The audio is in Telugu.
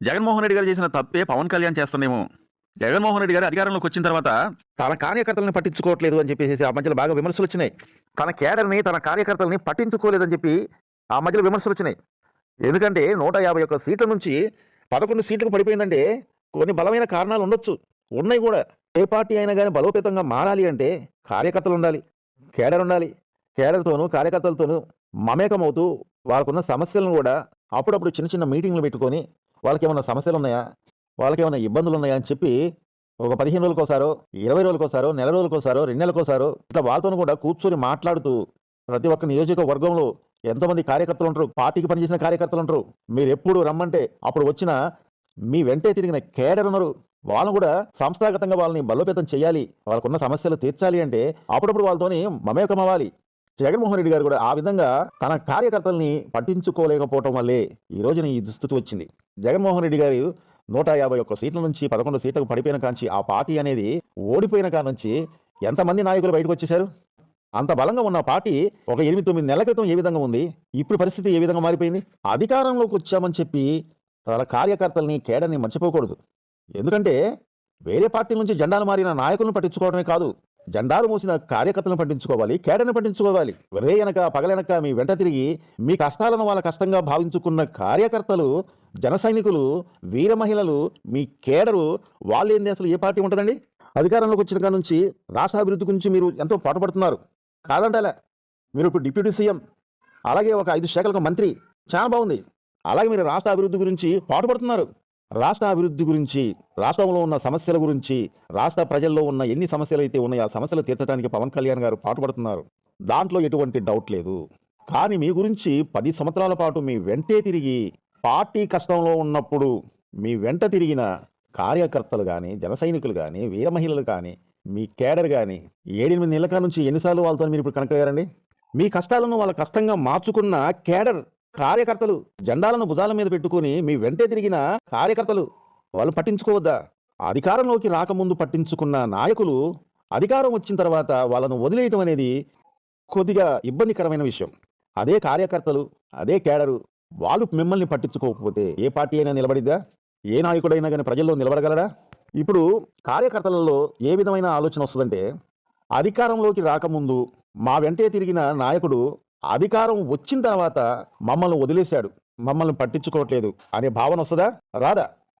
జగన్మోహన్ రెడ్డి గారు చేసిన తప్పే పవన్ కళ్యాణ్ చేస్తున్నామో జగన్మోహన్ రెడ్డి గారు అధికారంలోకి వచ్చిన తర్వాత తన కార్యకర్తలను పట్టించుకోవట్లేదు అని చెప్పేసి ఆ మధ్యలో బాగా విమర్శలు వచ్చినాయి. తన కేడర్ని తన కార్యకర్తలని పట్టించుకోలేదని చెప్పి ఆ మధ్యలో విమర్శలు వచ్చినాయి. ఎందుకంటే నూట యాభై ఒక్క సీట్ల నుంచి పదకొండు సీట్లకు పడిపోయిందంటే కొన్ని బలమైన కారణాలు ఉండొచ్చు. ఉన్నాయి కూడా. ఏ పార్టీ అయినా కానీ బలోపేతంగా మారాలి అంటే కార్యకర్తలు ఉండాలి. కేడర్ ఉండాలి. కేడర్తోనూ కార్యకర్తలతోనూ మమేకమవుతూ వాళ్ళకున్న సమస్యలను కూడా అప్పుడప్పుడు చిన్న చిన్న మీటింగ్లు పెట్టుకొని వాళ్ళకి ఏమైనా సమస్యలు ఉన్నాయా వాళ్ళకి ఏమైనా ఇబ్బందులు ఉన్నాయా అని చెప్పి ఒక పదిహేను రోజులకోసారో ఇరవై రోజులకోసారో నెల రోజులకోసారో రెండు నెలలకోసారో ఇట్లా వాళ్ళతో కూడా కూర్చొని మాట్లాడుతూ ప్రతి ఒక్క నియోజకవర్గంలో ఎంతోమంది కార్యకర్తలు ఉంటారు పార్టీకి పనిచేసిన కార్యకర్తలు ఉంటారు. మీరు ఎప్పుడు రమ్మంటే అప్పుడు వచ్చిన మీ వెంటే తిరిగిన కేడర్ ఉన్నారు. వాళ్ళను కూడా సంస్థాగతంగా వాళ్ళని బలోపేతం చేయాలి. వాళ్ళకున్న సమస్యలు తీర్చాలి అంటే అప్పుడప్పుడు వాళ్ళతోని మమేకం అవ్వాలి జగన్మోహన్ రెడ్డి గారు కూడా ఆ విధంగా తన కార్యకర్తల్ని పట్టించుకోలేకపోవటం వల్లే ఈ రోజున ఈ దుస్థితి వచ్చింది. జగన్మోహన్ రెడ్డి గారు నూట యాభై ఒక్క సీట్ల నుంచి పదకొండు సీట్లకు పడిపోయిన కాంచి ఆ పార్టీ అనేది ఓడిపోయిన కాడ నుంచి ఎంతమంది నాయకులు బయటకు వచ్చేశారు? అంత బలంగా ఉన్న పార్టీ ఒక ఎనిమిది తొమ్మిది నెలల క్రితం ఏ విధంగా ఉంది? ఇప్పుడు పరిస్థితి ఏ విధంగా మారిపోయింది? అధికారంలోకి వచ్చామని చెప్పి తన కార్యకర్తల్ని కేడని మర్చిపోకూడదు. ఎందుకంటే వేరే పార్టీ నుంచి జెండాలు మారిన నాయకులను పట్టించుకోవడమే కాదు. జెండాలు మూసిన కార్యకర్తలను పట్టించుకోవాలి కేడర్ని పట్టించుకోవాలి. రే అనక పగలనక మీ వెంట తిరిగి మీ కష్టాలను వాళ్ళ కష్టంగా భావించుకున్న కార్యకర్తలు జన సైనికులు వీర మహిళలు మీ కేడరు వాళ్ళు ఏంది అసలు ఏ పార్టీ ఉంటుందండి? అధికారంలోకి వచ్చిన కాడ నుంచి రాష్ట్ర అభివృద్ధి గురించి మీరు ఎంతో పాటుపడుతున్నారు. కాదంటలే. మీరు ఇప్పుడు డిప్యూటీ సీఎం అలాగే ఒక ఐదు శాఖలకు మంత్రి. చాలా బాగుంది. అలాగే మీరు రాష్ట్ర అభివృద్ధి గురించి పాటుపడుతున్నారు. రాష్ట్ర అభివృద్ధి గురించి రాష్ట్రంలో ఉన్న సమస్యల గురించి రాష్ట్ర ప్రజల్లో ఉన్న ఎన్ని సమస్యలు అయితే ఉన్నాయో ఆ సమస్యలు తీర్చడానికి పవన్ కళ్యాణ్ గారు పాటుపడుతున్నారు. దాంట్లో ఎటువంటి డౌట్ లేదు. కానీ మీ గురించి పది సంవత్సరాల పాటు మీ వెంటే తిరిగి పార్టీ కష్టంలో ఉన్నప్పుడు మీ వెంట తిరిగిన కార్యకర్తలు కానీ జన సైనికులు కానీ వీర మహిళలు కానీ మీ కేడర్ కానీ ఏడెనిమిది నెలల నుంచి ఎన్నిసార్లు వాళ్ళతో మీరు ఇప్పుడు కనెక్ట్ అయ్యారండి? మీ కష్టాలను వాళ్ళ కష్టంగా మార్చుకున్న కేడర్ కార్యకర్తలు జెండాలను భుజాల మీద పెట్టుకుని మీ వెంటే తిరిగిన కార్యకర్తలు వాళ్ళు పట్టించుకోవద్దా? అధికారంలోకి రాకముందు పట్టించుకున్న నాయకులు అధికారం వచ్చిన తర్వాత వాళ్ళను వదిలేయటం అనేది కొద్దిగా ఇబ్బందికరమైన విషయం. అదే కార్యకర్తలు అదే కేడరు వాళ్ళు మిమ్మల్ని పట్టించుకోకపోతే ఏ పార్టీ అయినా నిలబడిద్దా? ఏ నాయకుడైనా కానీ ప్రజల్లో నిలబడగలడా? ఇప్పుడు కార్యకర్తలలో ఏ విధమైన ఆలోచన వస్తుందంటే అధికారంలోకి రాకముందు మా వెంటే తిరిగిన నాయకుడు అధికారం వచ్చిన తర్వాత మమ్మల్ని వదిలేశాడు. మమ్మల్ని పట్టించుకోవట్లేదు అనే భావన వస్తుందా? రాదా?